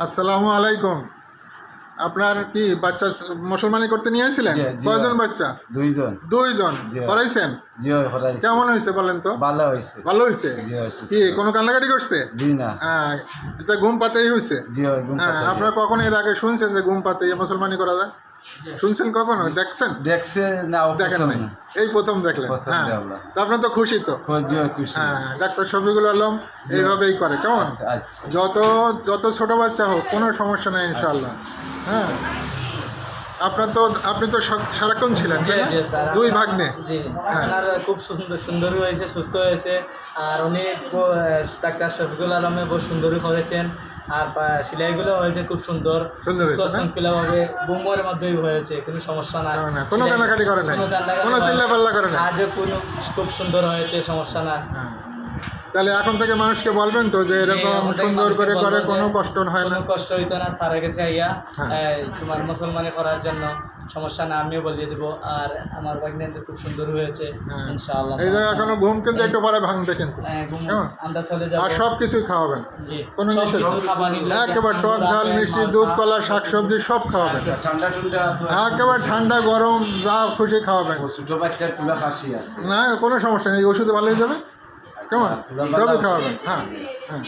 আসসালামু আলাইকুম। আপনার কি বাচ্চা মুসলমানি করতে নিয়ে আসছিলেন? জি, জি। কয়জন বাচ্চা? দুইজন। দুইজন। করাইছেন জি হরাই কেমন হয়েছে বলেন তো? ভালো হয়েছে। ভালো হয়েছে? জি হয়েছে। কি কোনো কান্নাকাটি করছে? জি না। হ্যাঁ এটা ঘুম পাতেই হয়েছে? জি হ্যাঁ আপনারা কখন এর আগে শুনছেন যে ঘুম পাতে মুসলমানি করা যায়? শুনছেন কখনো? দেখছেন? দেখছে না দেখেন নাই। এই প্রথম দেখলেন। হ্যাঁ। তা আপনার তো খুশি তো? হয় হ্যাঁ ডাক্তার শফিকুল আলম এইভাবেই করে। কেমন? আচ্ছা আচ্ছা। যত যত ছোট বাচ্চা হোক কোনো সমস্যা নেই ইনশাল্লাহ হ্যাঁ। আপনার তো আপনি তো সারাক্ষণ ছিলেন না? দুই ভাগ্নে জি হ্যাঁ। আপনার খুব সুন্দর সুন্দরী হয়েছে সুস্থ হয়েছে আর উনি ডাক্তার শফিকুল আলমে বহু সুন্দরী করেছেন আর সেলাইগুলো হয়েছে খুব সুন্দর হয়েছে না? মধ্যেই হয়েছে কোনো সমস্যা নাই না, না, কোনো কান্নাকাটি করে নাই। কোনো কান্নাকাটি করে নাই। আজও কোনো খুব সুন্দর হয়েছে সমস্যা না হ্যাঁ। তাহলে এখন থেকে মানুষকে বলবেন তো যে এরকম সুন্দর করে করে কোনো কষ্ট হয় না। কষ্ট হইতো না স্যারের কাছে আইয়া হ্যাঁ। তোমার মুসলমানি করার জন্য। সমস্যা না আমিও বলিয়ে দেবো। আর আমার বাগনিয়াতে খুব সুন্দর হয়েছে হ্যাঁ। ইনশাআল্লাহ। এই জায়গায় এখনও ঘুম কিন্তু একটু পরে ভাঙবে কিন্তু। হ্যাঁ? আমরা চলে যাব। আর সব কিছুই খাওয়াবেন। জি। কোনো নিষেধ? কিছু একেবারে টক ঝাল মিষ্টি দুধ কলা শাকসবজি সব খাওয়াবেন। আচ্ছা, ঠান্ডা ঠান্ডা তো একেবারে ঠান্ডা গরম যা খুশি খাওয়াবেন। ছোট বাচ্চার তুলা ফাঁসি আছে। না কোনো সমস্যা নেই ওষুধ ওষুধে ভালো হয়ে যাবে কেমন তুলা ভালো সবই আছে। খাওয়াবেন হ্যাঁ হ্যাঁ